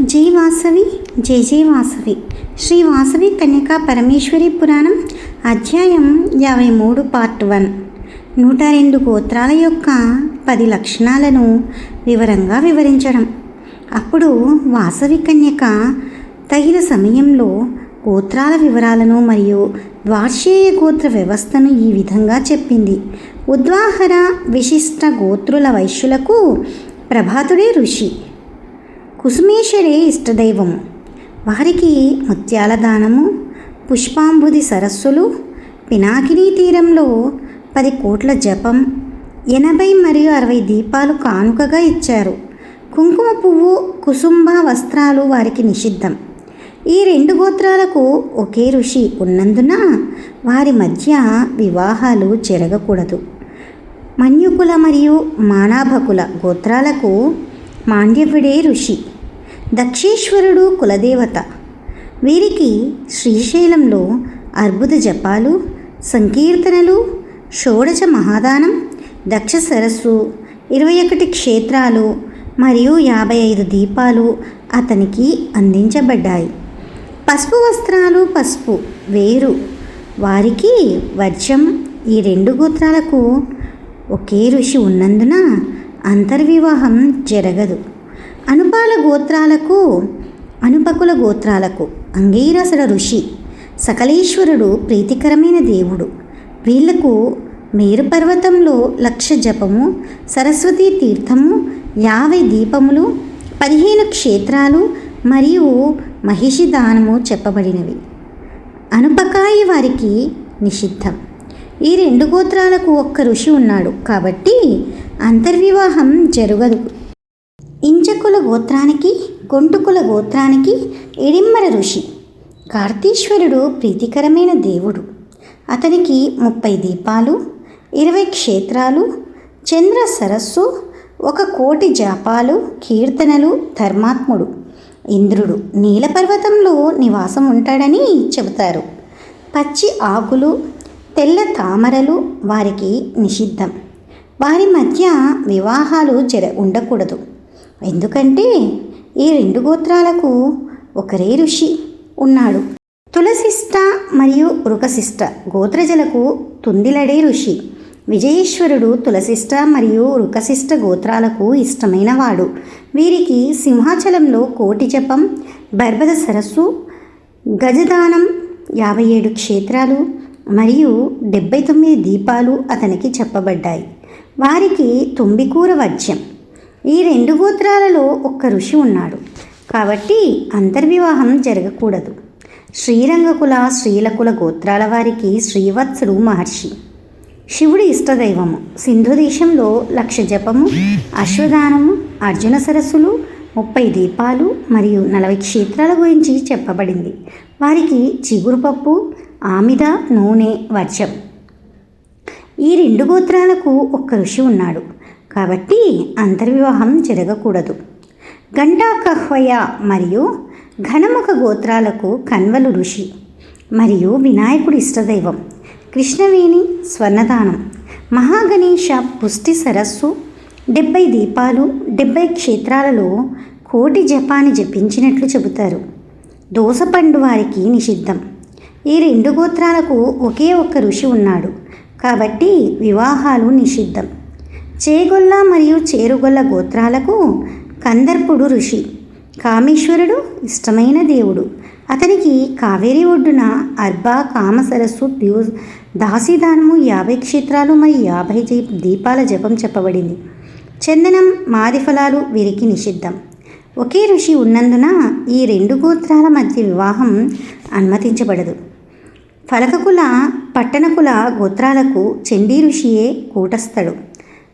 జై వాసవి జై జై వాసవి. శ్రీ వాసవి కన్యకా పరమేశ్వరి పురాణం అధ్యాయం యాభై మూడు పార్ట్ వన్. నూట రెండు గోత్రాల యొక్క పది లక్షణాలను వివరంగా వివరించడం. అప్పుడు వాసవి కన్యక తగిన సమయంలో గోత్రాల వివరాలను మరియు వార్షేయ గోత్ర వ్యవస్థను ఈ విధంగా చెప్పింది. ఉద్వాహర విశిష్ట గోత్రుల వైశ్యులకు ప్రభాతుడే ఋషి. కుసుమేశ్వరే ఇష్టదైవము. వారికి ముత్యాల దానము పుష్పాంబుది సరస్సులు పినాకినీ తీరంలో పది కోట్ల జపం ఎనభై మరియు అరవై దీపాలు కానుకగా ఇచ్చారు. కుంకుమ పువ్వు కుసుంబ వస్త్రాలు వారికి నిషిద్ధం. ఈ రెండు గోత్రాలకు ఒకే ఋషి ఉన్నందున వారి మధ్య వివాహాలు జరగకూడదు. మన్యుకుల మరియు మానాభకుల గోత్రాలకు మాండ్యవుడే ఋషి. దక్షేశ్వరుడు కులదేవత. వీరికి శ్రీశైలంలో అర్బుద జపాలు సంకీర్తనలు షోడశ మహాదానం దక్ష సరస్సు ఇరవై ఒకటి క్షేత్రాలు మరియు యాభై ఐదు దీపాలు అతనికి అందించబడ్డాయి. పసుపు వస్త్రాలు పసుపు వేరు. వారికి వర్జం ఈ రెండు గోత్రాలకు ఒకే ఋషి ఉన్నందున అంతర్వివాహం జరగదు. అనుపాల గోత్రాలకు అనుపకుల గోత్రాలకు అంగీరసుడ ఋషి. సకలేశ్వరుడు ప్రీతికరమైన దేవుడు. వీళ్ళకు మేరు పర్వతంలో లక్ష జపము సరస్వతీ తీర్థము యాభై దీపములు పదిహేను క్షేత్రాలు మరియు మహిషి దానము చెప్పబడినవి. అనుపకాయి వారికి నిషిద్ధం. ఈ రెండు గోత్రాలకు ఒక్క ఋషి ఉన్నాడు. కాబట్టి అంతర్వివాహం జరగదు. ఇంచకుల గోత్రానికి గొంటుకుల గోత్రానికి ఎడిమ్మర ఋషి. కార్తీశ్వరుడు ప్రీతికరమైన దేవుడు. అతనికి ముప్పై దీపాలు ఇరవై క్షేత్రాలు చంద్ర సరస్సు ఒక కోటి జాపాలు కీర్తనలు ధర్మాత్ముడు. ఇంద్రుడు నీలపర్వతంలో నివాసం ఉంటాడని చెబుతారు. పచ్చి ఆకులు తెల్ల తామరలు వారికి నిషిద్ధం. వారి మధ్య వివాహాలు జర ఉండకూడదు. ఎందుకంటే ఈ రెండు గోత్రాలకు ఒకరే ఋషి ఉన్నాడు. తులసిష్ట మరియు రుకశిష్ట గోత్రజలకు తుందిలడే ఋషి. విజయేశ్వరుడు తులసిష్ట మరియు రుకశిష్ట గోత్రాలకు ఇష్టమైనవాడు. వీరికి సింహాచలంలో కోటి జపం బర్బద సరస్సు గజదానం యాభై ఏడు క్షేత్రాలు మరియు డెబ్బై తొమ్మిది దీపాలు అతనికి చెప్పబడ్డాయి. వారికి తుంబికూర వజ్యం ఈ రెండు గోత్రాలలో ఒక్క ఋషి ఉన్నాడు. కాబట్టి అంతర్వివాహం జరగకూడదు. శ్రీరంగకుల శ్రీలకుల గోత్రాల వారికి శ్రీవత్సుడు మహర్షి. శివుడి ఇష్టదైవము. సింధు దేశంలో లక్ష జపము అశ్వదానము అర్జున సరస్సులు ముప్పై దీపాలు మరియు నలభై క్షేత్రాల గురించి చెప్పబడింది. వారికి చిగురుపప్పు ఆమిద నూనె వర్జం. ఈ రెండు గోత్రాలకు ఒక్క ఋషి ఉన్నాడు. కాబట్టి అంతర్వివాహం జరగకూడదు. గంటాకహ్వయ మరియు ఘనముఖ గోత్రాలకు కన్వలు ఋషి మరియు వినాయకుడి ఇష్టదైవం కృష్ణవేణి స్వర్ణదానం మహాగణేష పుష్టి సరస్సు డెబ్బై దీపాలు డెబ్బై క్షేత్రాలలో కోటి జపాన్ని జపించినట్లు చెబుతారు. దోసపండు వారికి నిషిద్ధం. ఈ రెండు గోత్రాలకు ఒకే ఒక్క ఋషి ఉన్నాడు. కాబట్టి వివాహాలు నిషిద్ధం. చేగొల్ల మరియు చేరుగొల్ల గోత్రాలకు కందర్పుడు ఋషి. కామేశ్వరుడు ఇష్టమైన దేవుడు. అతనికి కావేరి ఒడ్డున అర్బ కామసరస్సు ద్యూ దాసీదానము యాభై క్షేత్రాలు మరియు యాభై దీపాల జపం చెప్పబడింది. చందనం మాది ఫలాలు వీరికి నిషిద్ధం. ఒకే ఋషి ఉన్నందున ఈ రెండు గోత్రాల మధ్య వివాహం అనుమతించబడదు. ఫలకకుల పట్టణకుల గోత్రాలకు చండీ ఋషియే కూటస్థడు.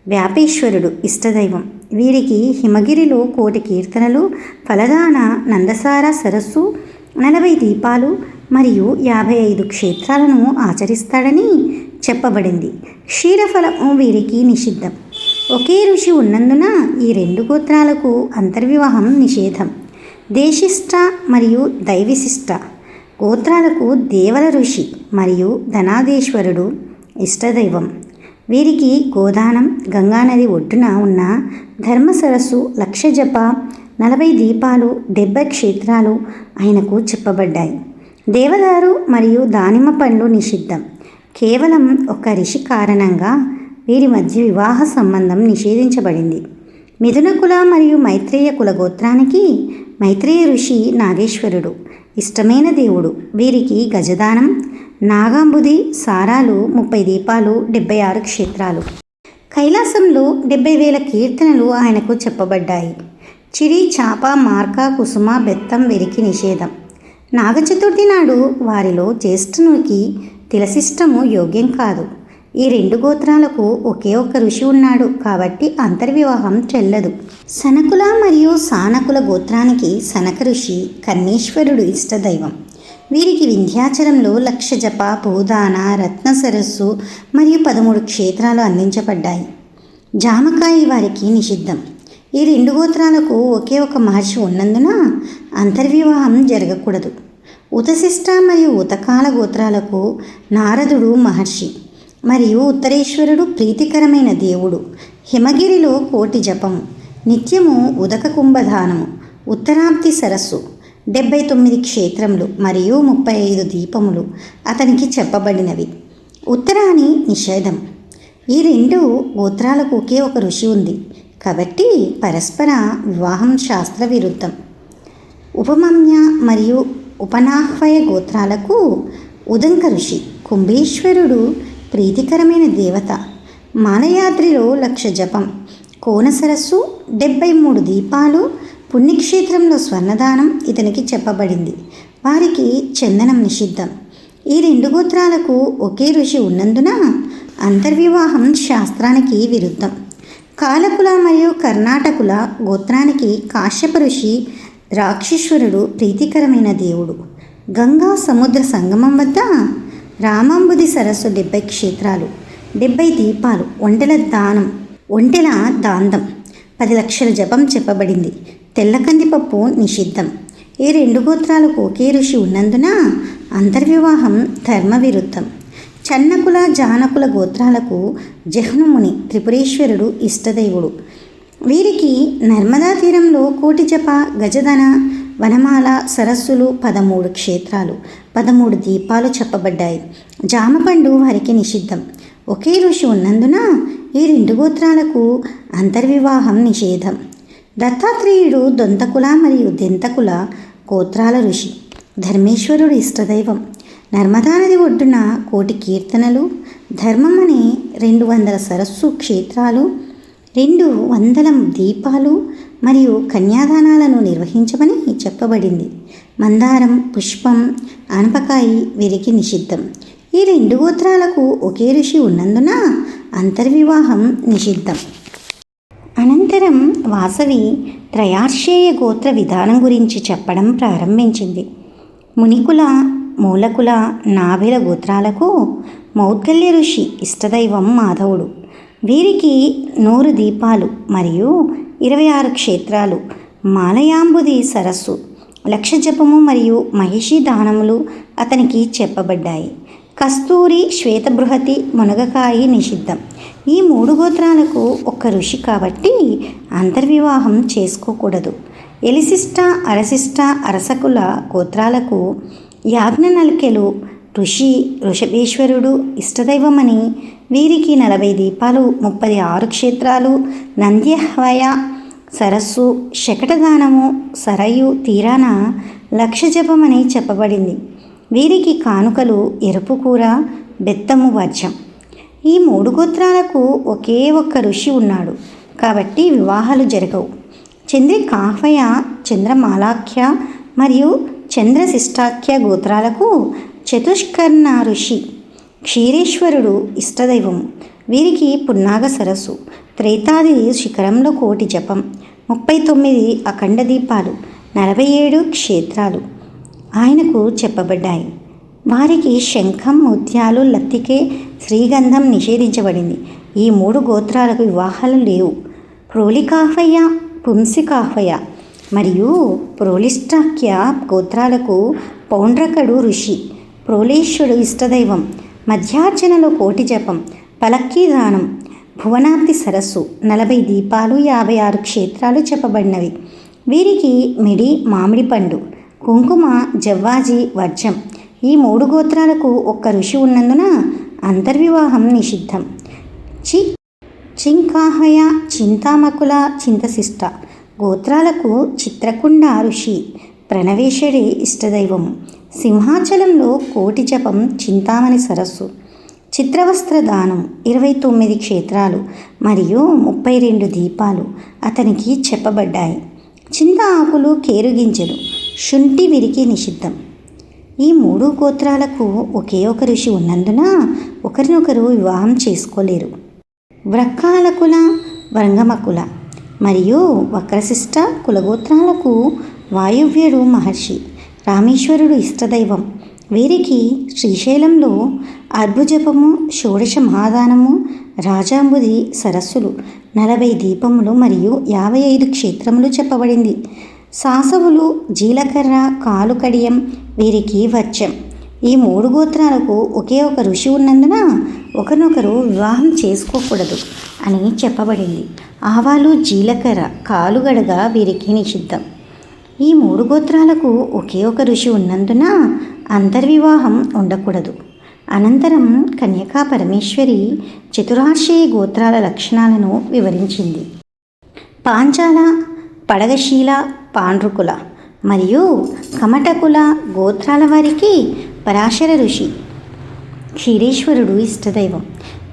వ్యాపేశ్వరుడు ఇష్టదైవం. వీరికి హిమగిరిలో కోటి కీర్తనలు ఫలదాన నందసార సరస్సు నలభై దీపాలు మరియు యాభై ఐదు క్షేత్రాలను ఆచరిస్తాడని చెప్పబడింది. క్షీరఫలము వీరికి నిషిద్ధం. ఒకే ఋషి ఉన్నందున ఈ రెండు గోత్రాలకు అంతర్వివాహం నిషేధం. దేశిష్ట మరియు దైవిశిష్ట. గోత్రాలకు దేవల ఋషి మరియు ధనాదేశ్వరుడు ఇష్టదైవం. వీరికి గోదానం గంగానది ఒడ్డున ఉన్న ధర్మ సరస్సు లక్ష జప నలభై దీపాలు డెబ్బై క్షేత్రాలు ఆయనకు చెప్పబడ్డాయి. దేవదారు మరియు దానిమ్మ పండ్లు నిషిద్ధం. కేవలం ఒక ఋషి కారణంగా వీరి మధ్య వివాహ సంబంధం నిషేధించబడింది. మిథున కుల మరియు మైత్రేయ కుల గోత్రానికి మైత్రేయ ఋషి నాగేశ్వరుడు ఇష్టమైన దేవుడు. వీరికి గజదానం నాగాంబుది సారాలు ముప్పై దీపాలు డెబ్బై ఆరు క్షేత్రాలు. కైలాసంలో డెబ్బై వేల కీర్తనలు ఆయనకు చెప్పబడ్డాయి. చిరి చాప మార్క కుసుమ బెత్తం వెరికి నిషేధం. నాగచతుర్థి నాడు వారిలో జ్యేష్ఠునికి తిలసిష్టము యోగ్యం కాదు. ఈ రెండు గోత్రాలకు ఒకే ఒక్క ఋషి ఉన్నాడు కాబట్టి అంతర్వివాహం చెల్లదు. సనకుల మరియు సానకుల గోత్రానికి సనక ఋషి కర్ణేశ్వరుడు ఇష్టదైవం. వీరికి వింధ్యాచలంలో లక్ష జప భూదాన రత్న సరస్సు మరియు పదమూడు క్షేత్రాలు అందించబడ్డాయి. జామకాయ వారికి నిషిద్ధం. ఈ రెండు గోత్రాలకు ఒకే ఒక మహర్షి ఉన్నందున అంతర్వివాహం జరగకూడదు. ఉతశిష్ట మరియు ఉతకాల గోత్రాలకు నారదుడు మహర్షి మరియు ఉత్తరేశ్వరుడు ప్రీతికరమైన దేవుడు. హిమగిరిలో కోటి జపము నిత్యము ఉదక కుంభధానము ఉత్తరాబ్ది సరస్సు డెబ్బై తొమ్మిది క్షేత్రములు మరియు ముప్పై ఐదు దీపములు అతనికి చెప్పబడినవి. ఉత్తరాని నిషేధం. ఈ రెండు గోత్రాలకు ఒకే ఒక ఋషి ఉంది. కాబట్టి పరస్పర వివాహం శాస్త్ర విరుద్ధం ఉపమమ్య మరియు ఉపనాహ్వయ గోత్రాలకు ఉదంక ఋషి. కుంభేశ్వరుడు ప్రీతికరమైన దేవత. మాలయాద్రిలో లక్ష జపం. కోన సరస్సు డెబ్బై మూడు దీపాలు పుణ్యక్షేత్రంలో స్వర్ణదానం ఇతనికి చెప్పబడింది. వారికి చందనం నిషిద్ధం. ఈ రెండు గోత్రాలకు ఒకే ఋషి ఉన్నందున అంతర్వివాహం శాస్త్రానికి విరుద్ధం. కాలకుల మరియు కర్ణాటకుల గోత్రానికి కాశ్యప ఋషి రాక్షీశ్వరుడు ప్రీతికరమైన దేవుడు. గంగా సముద్ర సంగమం వద్ద రామాంబుది సరస్సు డెబ్బై క్షేత్రాలు డెబ్బై దీపాలు ఒంటెల దానం ఒంటెల దాంతం పది లక్షల జపం చెప్పబడింది. తెల్ల కందిపప్పు నిషిద్ధం. ఈ రెండు గోత్రాలకు ఒకే ఋషి ఉన్నందున అంతర్వివాహం ధర్మవిరుద్ధం. చన్నకుల జానకుల గోత్రాలకు జహ్నుముని త్రిపురేశ్వరుడు ఇష్టదైవుడు. వీరికి నర్మదా తీరంలో కోటిజప గజదన వనమాల సరస్సులు పదమూడు క్షేత్రాలు పదమూడు దీపాలు చెప్పబడ్డాయి. జామపండు వారికి నిషిద్ధం. ఒకే ఋషి ఉన్నందున ఈ రెండు గోత్రాలకు అంతర్వివాహం నిషేధం. దత్తాత్రేయుడు దొంతకుల మరియు దెంతకుల గోత్రాల ఋషి. ధర్మేశ్వరుడు ఇష్టదైవం. నర్మదా నది ఒడ్డున కోటి కీర్తనలు ధర్మం అనే రెండు వందల సరస్సు క్షేత్రాలు రెండు వందల దీపాలు మరియు కన్యాదానాలను నిర్వహించమని చెప్పబడింది. మందారం పుష్పం ఆనపకాయి వీరికి నిషిద్ధం. ఈ రెండు గోత్రాలకు ఒకే ఋషి ఉన్నందున అంతర్వివాహం నిషిద్ధం. అనంతరం వాసవి త్రయార్షేయ గోత్ర విధానం గురించి చెప్పడం ప్రారంభించింది. మునికుల మూలకుల నాభిల గోత్రాలకు మౌద్గల్య ఋషి ఇష్టదైవం మాధవుడు. వీరికి నూరు దీపాలు మరియు ఇరవై ఆరు క్షేత్రాలు మాలయాంబుది సరస్సు లక్ష జపము మరియు మహిషి దానములు అతనికి చెప్పబడ్డాయి. కస్తూరి శ్వేతబృహతి మునగకాయి నిషిద్ధం. ఈ మూడు గోత్రాలకు ఒక్క ఋషి కాబట్టి అంతర్వివాహం చేసుకోకూడదు. ఎలిసిష్ట అరసిష్ట అరసకుల గోత్రాలకు యాజ్ఞ నలికెలు ఋషి ఋషభేశ్వరుడు ఇష్టదైవమని వీరికి నలభై దీపాలు ముప్పై ఆరు క్షేత్రాలు నంద్యహ్వయ సరస్సు శకటదానము సరయు తీరాన లక్ష జపమని చెప్పబడింది. వీరికి కానుకలు ఎరుపు కూర బెత్తము వజ్రం ఈ మూడు గోత్రాలకు ఒకే ఒక్క ఋషి ఉన్నాడు. కాబట్టి వివాహాలు జరగవు. చంద్రికాహ్వయ చంద్రమాలాఖ్య మరియు చంద్రశిష్టాఖ్య గోత్రాలకు చతుష్కర్ణ ఋషి. క్షీరేశ్వరుడు ఇష్టదైవం వీరికి పున్నాగ సరస్సు త్రేతాది శిఖరంలో కోటి జపం ముప్పై తొమ్మిది అఖండ దీపాలు నలభై ఏడు క్షేత్రాలు. ఆయనకు చెప్పబడ్డాయి. వారికి శంఖం ముత్యాలు లత్తికే శ్రీగంధం నిషేధించబడింది. ఈ మూడు గోత్రాలకు వివాహాలు లేవు. ప్రోలికాహ్వయ పుంసికాహ్వయ మరియు ప్రోలిష్టాఖ్య గోత్రాలకు పౌండ్రకడు ఋషి ప్రోలేశ్వరుడు ఇష్టదైవం మధ్యార్జనలో కోటి జపం పలక్కీదానం భువనాబ్ది సరస్సు నలభై దీపాలు యాభై ఆరు క్షేత్రాలు చెప్పబడినవి. వీరికి మిడి మామిడి పండు కుంకుమ జవ్వాజి వర్జం ఈ మూడు గోత్రాలకు ఒక్క ఋషి ఉన్నందున అంతర్వివాహం నిషిద్ధం. చి చింకాహయ చింతామకుల చింతశిష్ట గోత్రాలకు చిత్రకుండ ఋషి ప్రణవేశుడి ఇష్టదైవము సింహాచలంలో కోటి జపం చింతామణి సరస్సు. చిత్రవస్త్ర దానం ఇరవై తొమ్మిది క్షేత్రాలు మరియు ముప్పై రెండు దీపాలు అతనికి చెప్పబడ్డాయి. చింత ఆకులు కేరుగింజలు శుంఠి విరికి నిషిద్ధం. ఈ మూడు గోత్రాలకు ఒకే ఒక ఋషి ఉన్నందున ఒకరినొకరు వివాహం చేసుకోలేరు. వ్రక్కాలకుల వ్రంగమకుల మరియు వక్రశిష్ట కులగోత్రాలకు వాయువ్యుడు మహర్షి రామేశ్వరుడు ఇష్టదైవం. వీరికి శ్రీశైలంలో అర్భుజపము షోడశ మహాదానము రాజాంబుది సరస్సులు నలభై దీపములు మరియు యాభై ఐదు క్షేత్రములు చెప్పబడింది. సాసవులు జీలకర్ర కాలుకడియం వీరికి వచ్చం. ఈ మూడు గోత్రాలకు ఒకే ఒక ఋషి ఉన్నందున ఒకరినొకరు వివాహం చేసుకోకూడదు అని చెప్పబడింది. ఆవాలు జీలకర్ర కాలుగడగ వీరికి నిషిద్ధం. ఈ మూడు గోత్రాలకు ఒకే ఒక ఋషి ఉన్నందున అంతర్వివాహం ఉండకూడదు. అనంతరం కన్యకా పరమేశ్వరి చతురాశ్రయ గోత్రాల లక్షణాలను వివరించింది. పాంచాల పడగశీల పాండ్రుకుల మరియు కమటకుల గోత్రాల వారికి పరాశర ఋషి. క్షీరేశ్వరుడు ఇష్టదైవం.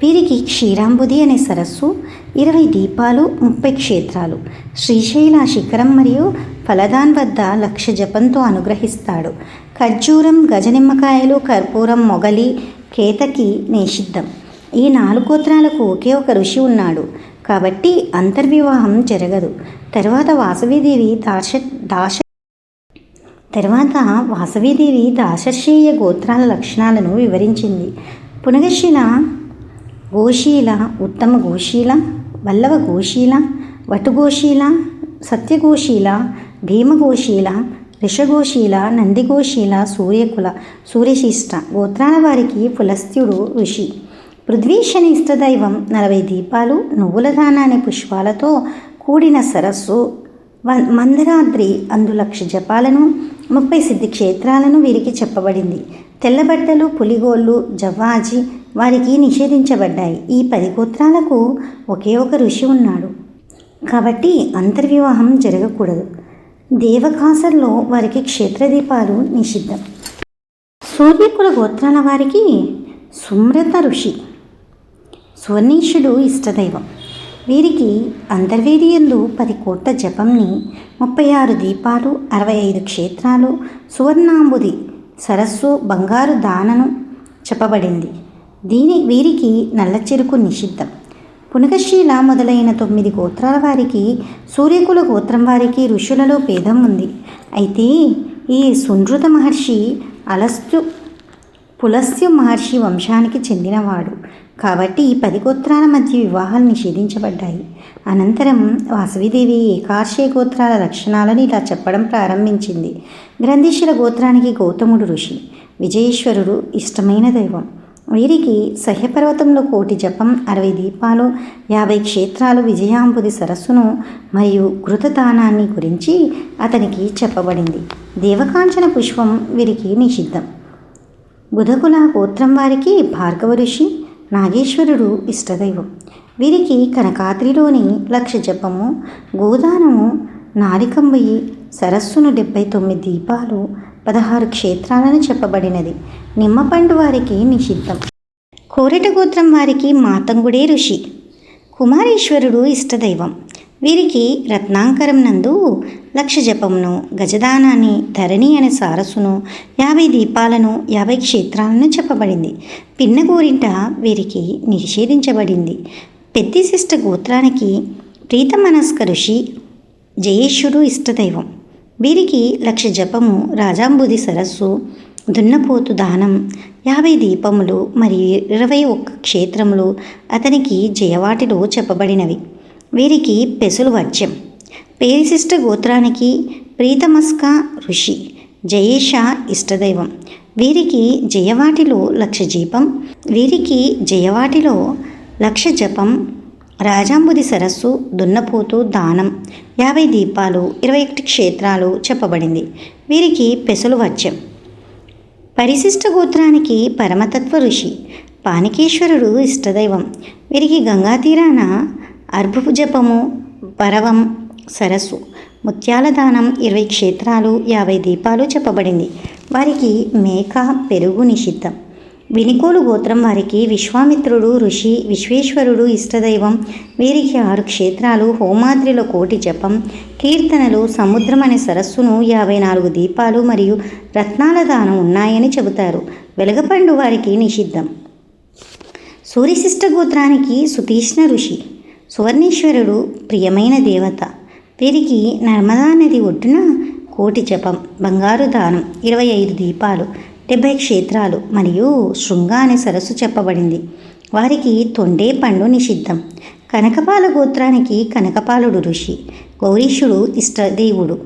వీరికి క్షీరాంబుది అనే సరస్సు ఇరవై దీపాలు ముప్పై క్షేత్రాలు. శ్రీశైల శిఖరం మరియు ఫలదాన్ వద్ద లక్ష జపంతో అనుగ్రహిస్తాడు. ఖర్జూరం గజనిమ్మకాయలు కర్పూరం మొగలి కేతకి నిషిద్ధం. ఈ నాలుగు గోత్రాలకు ఒకే ఒక ఋషి ఉన్నాడు. కాబట్టి అంతర్వివాహం జరగదు. తర్వాత వాసవీదేవి దాశ దాశ తర్వాత వాసవీదేవి దాశర్షీయ గోత్రాల లక్షణాలను వివరించింది. పునగశీల గోశీల ఉత్తమ గోశీల వల్లవ గోశీల వటుగోశీల సత్యగోశీల భీమగోశీల రిషగోశీల నందిగోశీల సూర్యకుల సూర్యశిష్ట గోత్రాల వారికి పులస్త్యుడు ఋషి. పృథ్వీశని ఇష్టదైవం నలభై దీపాలు నువ్వుల దాన అనే పుష్పాలతో కూడిన సరస్సు మందరాద్రి అందులక్ష జపాలను ముప్పై సిద్ధి క్షేత్రాలను వీరికి చెప్పబడింది. తెల్లబట్టలు పులిగోళ్ళు జవ్వాజి వారికి నిషేధించబడ్డాయి. ఈ పది గోత్రాలకు ఒకే ఒక ఋషి ఉన్నాడు. కాబట్టి అంతర్వివాహం జరగకూడదు. దేవకాసర్లో వారికి క్షేత్రదీపాలు నిషిద్ధం. సూర్యకుల గోత్రాల వారికి సుమ్రత ఋషి. సువర్ణీషుడు ఇష్టదైవం. వీరికి అంతర్వేదియందు పది కోట్ల జపంని ముప్పై ఆరు దీపాలు అరవై ఐదు క్షేత్రాలు సువర్ణాంబుది సరస్సు బంగారు దానను చెప్పబడింది. దీని వీరికి నల్ల చెరుకు నిషిద్ధం. పునకశీల మొదలైన తొమ్మిది గోత్రాల వారికి సూర్యకుల గోత్రం వారికి ఋషులలో భేదం ఉంది. అయితే ఈ సునృత మహర్షి అలస్తు పులస్త్య మహర్షి వంశానికి చెందినవాడు. కాబట్టి పది గోత్రాల మధ్య వివాహాలు నిషేధించబడ్డాయి. అనంతరం వాసవిదేవి ఏకార్షయ గోత్రాల లక్షణాలను ఇలా చెప్పడం ప్రారంభించింది. గ్రంథిశుల గోత్రానికి గౌతముడు ఋషి. విజయేశ్వరుడు ఇష్టమైన దైవం. వీరికి సహ్యపర్వతంలో కోటి జపం అరవై దీపాలు యాభై క్షేత్రాలు విజయాంబుది సరస్సును మరియు కృతదానాన్ని గురించి అతనికి చెప్పబడింది. దేవకాంచన పుష్పం వీరికి నిషిద్ధం. బుధకుల గోత్రం వారికి భార్గవ ఋషి నాగేశ్వరుడు ఇష్టదైవం. వీరికి కనకాద్రిలోని లక్ష జపము గోదానము నారికంబయి సరస్సును డెబ్బై తొమ్మిది దీపాలు పదహారు క్షేత్రాలను చెప్పబడినది. నిమ్మపండు వారికి నిషిద్ధం. కోరెట గోత్రం వారికి మాతంగుడే ఋషి. కుమారేశ్వరుడు ఇష్టదైవం. వీరికి రత్నాంకరం నందు లక్ష జపమును గజదానాన్ని ధరణి అనే సారస్సును యాభై దీపాలను యాభై క్షేత్రాలను చెప్పబడింది. పిన్నగోరింట వీరికి నిషేధించబడింది. పెద్దిశిష్ట గోత్రానికి ప్రీతమనస్క ఋషి జయేషుడు ఇష్టదైవం. వీరికి లక్ష జపము రాజాంబుది సరస్సు దున్నపోతు దానం యాభై దీపములు మరియు ఇరవై ఒక్క క్షేత్రములు అతనికి జయవాటిలో చెప్పబడినవి. వీరికి పెసులు వర్జ్యం పేరిశిష్ట గోత్రానికి ప్రీతమస్క ఋషి జయేష ఇష్టదైవం. వీరికి జయవాటిలో లక్ష జీపం వీరికి జయవాటిలో లక్ష జపం రాజాంబుది సరస్సు దున్నపోతు దానం యాభై దీపాలు ఇరవై ఒకటి క్షేత్రాలు చెప్పబడింది. వీరికి పెసలు వాచ్యం పరిశిష్ట గోత్రానికి పరమతత్వ ఋషి పానికేశ్వరుడు ఇష్టదైవం. వీరికి గంగా తీరాన అర్భుజపము పరవం సరస్సు ముత్యాల దానం ఇరవై క్షేత్రాలు యాభై దీపాలు చెప్పబడింది. వారికి మేక పెరుగు నిషిద్ధం. వినికోలు గోత్రం వారికి విశ్వామిత్రుడు ఋషి విశ్వేశ్వరుడు ఇష్టదైవం. వీరికి ఆరు క్షేత్రాలు హోమాద్రిల కోటి జపం కీర్తనలు సముద్రం అనే సరస్సును యాభై నాలుగు దీపాలు మరియు రత్నాల దానం ఉన్నాయని చెబుతారు. వెలగపండు వారికి నిషిద్ధం. సూర్యశిష్ట గోత్రానికి సుతీష్ణ ఋషి. సువర్ణేశ్వరుడు ప్రియమైన దేవత. వీరికి నర్మదా నది ఒడ్డున కోటి జపం బంగారు దానం ఇరవై ఐదు దీపాలు డెబ్బై క్షేత్రాలు మరియు శృంగ అనే సరస్సు చెప్పబడింది. వారికి తొండే పండు నిషిద్ధం. కనకపాల గోత్రానికి కనకపాలుడు ఋషి గౌరీషుడు ఇష్టదేవుడు.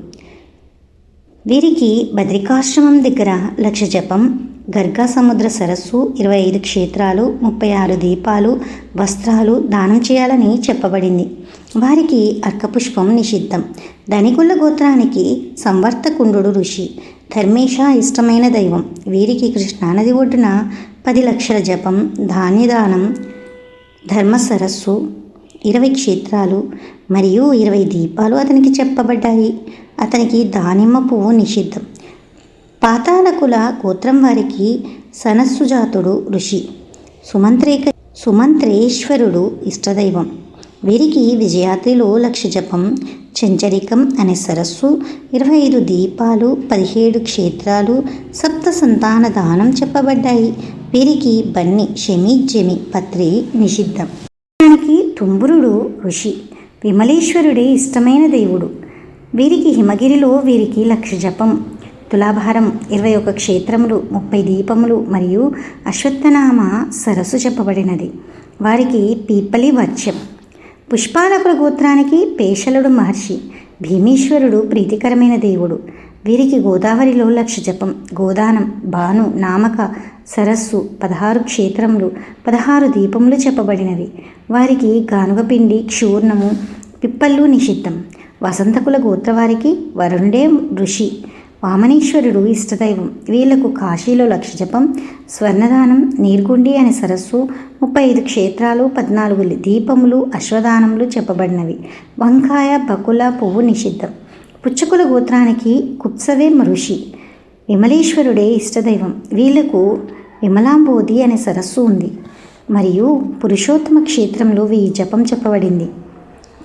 వీరికి బద్రికాశ్రమం దగ్గర లక్ష జపం గర్గా సముద్ర సరస్సు ఇరవై ఐదు క్షేత్రాలు ముప్పై ఆరు దీపాలు వస్త్రాలు దానం చేయాలని చెప్పబడింది. వారికి అర్కపుష్పం నిషిద్ధం. ధనికుల గోత్రానికి సంవర్తకుండు ఋషి. ధర్మేష ఇష్టమైన దైవం. వీరికి కృష్ణానది ఒడ్డున పది లక్షల జపం ధాన్యదానం ధర్మ సరస్సు ఇరవై క్షేత్రాలు మరియు ఇరవై దీపాలు అతనికి చెప్పబడ్డాయి. అతనికి దానిమ్మ పువ్వు నిషిద్ధం. పాతాళకుల గోత్రం వారికి సనస్సుజాతుడు ఋషి. సుమంత్రేక సుమంత్రేశ్వరుడు ఇష్టదైవం. వీరికి విజయాద్రిలో లక్ష జపం చంచరికం అనే సరస్సు ఇరవై ఐదు దీపాలు పదిహేడు క్షేత్రాలు సప్త సంతాన దానం చెప్పబడ్డాయి. వీరికి బన్ని షమి జమి పత్రి నిషిద్ధం. దానికి తుంబురుడు ఋషి. విమలేశ్వరుడే ఇష్టమైన దేవుడు. వీరికి హిమగిరిలో వీరికి లక్ష జపం తులాభారం ఇరవై ఒక క్షేత్రములు ముప్పై దీపములు మరియు అశ్వత్థనామ సరస్సు చెప్పబడినది. వారికి పీపలి వర్షం పుష్పాలకుల గోత్రానికి పేషలుడు మహర్షి భీమేశ్వరుడు ప్రీతికరమైన దేవుడు. వీరికి గోదావరిలో లక్ష జపం గోదానం భాను నామక సరస్సు పదహారు క్షేత్రములు పదహారు దీపములు చెప్పబడినవి వారికి గానుగపిండి క్షూర్ణము పిప్పళ్ళు నిషిద్ధం. వసంతకుల గోత్రవారికి వరుణుడే ఋషి. వామనేశ్వరుడు ఇష్టదైవం. వీళ్ళకు కాశీలో లక్ష జపం స్వర్ణదానం నీర్గుండి అనే సరస్సు ముప్పై ఐదు క్షేత్రాలు పద్నాలుగు దీపములు అశ్వదానములు చెప్పబడినవి. వంకాయ బకుల పువ్వు నిషిద్ధం. పుచ్చకుల గోత్రానికి కుత్సవే ఋషి విమలేశ్వరుడే ఇష్టదైవం. వీళ్ళకు విమలాంబోధి అనే సరస్సు ఉంది. మరియు పురుషోత్తమ క్షేత్రంలో వీ జపం చెప్పబడింది.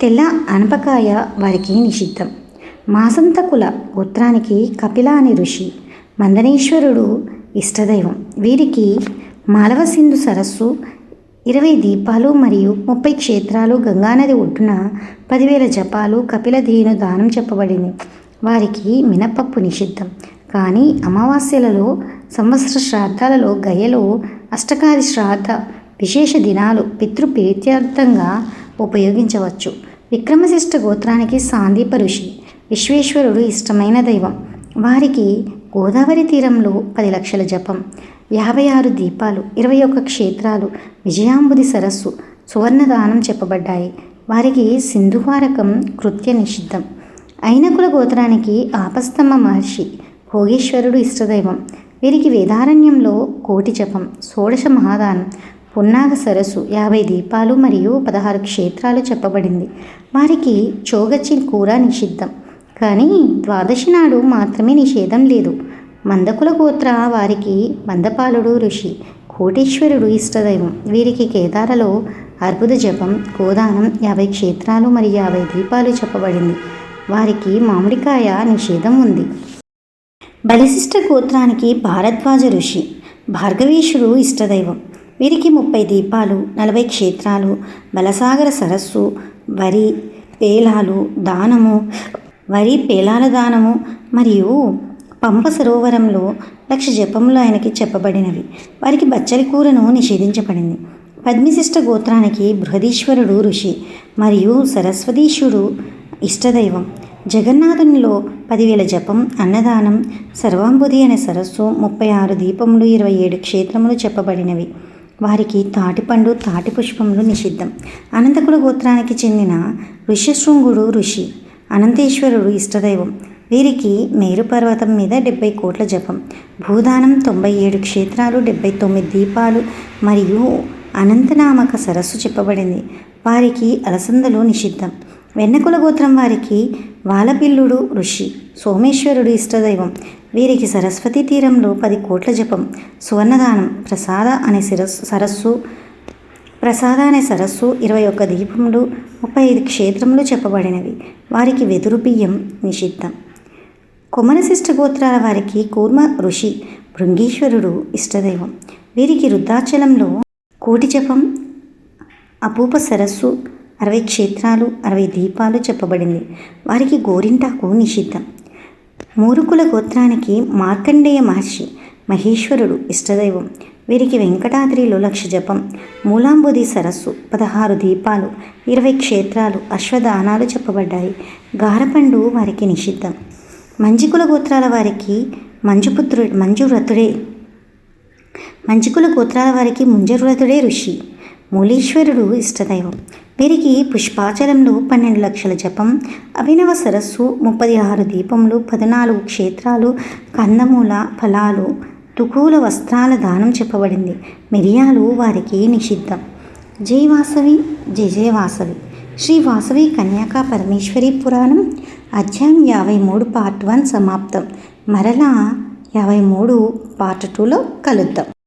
తెల్ల అనపకాయ వారికి నిషిద్ధం. మాసంతకుల గోత్రానికి కపిల అనే ఋషి. మందనేశ్వరుడు ఇష్టదైవం. వీరికి మాలవ సింధు సరస్సు ఇరవై దీపాలు మరియు ముప్పై క్షేత్రాలు గంగానది ఒడ్డున పదివేల జపాలు కపిల దీను దానం చెప్పబడింది. వారికి మినపప్పు నిషిద్ధం. కానీ అమావాస్యలలో సంవత్సర శ్రాద్ధాలలో గయలో అష్టకాది శ్రాద్ధ విశేష దినాలు పితృప్రీత్యర్థంగా ఉపయోగించవచ్చు. విక్రమశిష్ట గోత్రానికి సాందీప ఋషి. విశ్వేశ్వరుడు ఇష్టమైన దైవం. వారికి గోదావరి తీరంలో పది లక్షల జపం యాభై ఆరు దీపాలు ఇరవై ఒక్క క్షేత్రాలు విజయాంబుది సరస్సు సువర్ణదానం చెప్పబడ్డాయి. వారికి సింధువారకం కృత్య నిషిద్ధం. ఐనకుల గోత్రానికి ఆపస్తమ్మ మహర్షి భోగేశ్వరుడు ఇష్టదైవం. వీరికి వేదారణ్యంలో కోటి జపం షోడశ మహాదానం పున్నాగ సరస్సు యాభై దీపాలు మరియు పదహారు క్షేత్రాలు చెప్పబడింది. వారికి చోగచ్చి కూర నిషిద్ధం. కానీ ద్వాదశి నాడు మాత్రమే నిషేధం లేదు. మందకుల గోత్ర వారికి మందపాలుడు ఋషి కోటేశ్వరుడు ఇష్టదైవం. వీరికి కేదారలో అర్బుద జపం గోదానం యాభై క్షేత్రాలు మరియు యాభై దీపాలు చెప్పబడింది. వారికి మామిడికాయ నిషేధం ఉంది. బలిశిష్ట గోత్రానికి భారద్వాజ ఋషి భార్గవేశుడు ఇష్టదైవం. వీరికి ముప్పై దీపాలు నలభై క్షేత్రాలు బలసాగర సరస్సు వరి పేలాలు దానము వరి పేలాల దానము మరియు పంప సరోవరంలో లక్ష జపములు ఆయనకి చెప్పబడినవి. వారికి బచ్చలి కూరను నిషేధించబడింది. పద్మిశిష్ట గోత్రానికి బృహదీశ్వరుడు ఋషి మరియు సరస్వతీశుడు ఇష్టదైవం. జగన్నాథునిలో పదివేల జపం అన్నదానం సర్వాంబుది అనే సరస్సు ముప్పై ఆరు దీపములు ఇరవై ఏడు క్షేత్రములు చెప్పబడినవి. వారికి తాటిపండు తాటి పుష్పములు నిషిద్ధం. అనంతకుల గోత్రానికి చెందిన ఋష్యశృంగుడు ఋషి. అనంతేశ్వరుడు ఇష్టదైవం. వీరికి మేరు పర్వతం మీద డెబ్బై కోట్ల జపం. భూదానం తొంభై ఏడు క్షేత్రాలు డెబ్బై తొమ్మిది దీపాలు మరియు అనంతనామక సరస్సు చెప్పబడింది. వారికి అలసందలు నిషిద్ధం. వెన్నకుల గోత్రం వారికి వాలపిల్లుడు ఋషి సోమేశ్వరుడు ఇష్టదైవం. వీరికి సరస్వతి తీరంలో పది కోట్ల జపం. సువర్ణదానం ప్రసాద అనే శిరస్సు సరస్సు ప్రసాదానే సరస్సు ఇరవై ఒక్క దీపములు ముప్పై ఐదు క్షేత్రములు చెప్పబడినవి. వారికి వెదురు బియ్యం నిషిద్ధం. కుమరశిష్ట గోత్రాల వారికి కూర్మ ఋషి భృంగీశ్వరుడు ఇష్టదైవం. వీరికి రుద్రాచలంలో కోటి జపం అపూప సరస్సు అరవై క్షేత్రాలు అరవై దీపాలు చెప్పబడింది. వారికి గోరింటాకు నిషిద్ధం. మూరుకుల గోత్రానికి మార్కండేయ మహర్షి మహేశ్వరుడు ఇష్టదైవం. వీరికి వెంకటాద్రిలో లక్ష జపం మూలాంబుది సరస్సు పదహారు దీపాలు ఇరవై క్షేత్రాలు అశ్వదానాలు చెప్పబడ్డాయి. గారపండు వారికి నిషిద్ధం. మంజికుల గోత్రాల వారికి మంజుపుత్రుడు మంజువ్రతుడే మంచికుల గోత్రాల వారికి ముంజవ్రతుడే ఋషి మూలీశ్వరుడు ఇష్టదైవం. వీరికి పుష్పాచలంలో పన్నెండు లక్షల జపం అభినవ సరస్సు ముప్పది ఆరు దీపములు పద్నాలుగు క్షేత్రాలు కందమూల ఫలాలు తుకూల వస్త్రాల దానం చెప్పబడింది. మిరియాలు వారికి నిషిద్ధం. జై వాసవి జయ జయ వాసవి శ్రీ వాసవి కన్యాక పరమేశ్వరి పురాణం అధ్యాయం యాభై మూడు పార్ట్ వన్ సమాప్తం. మరలా యాభై మూడు పార్ట్ టూలో కలుద్దాం.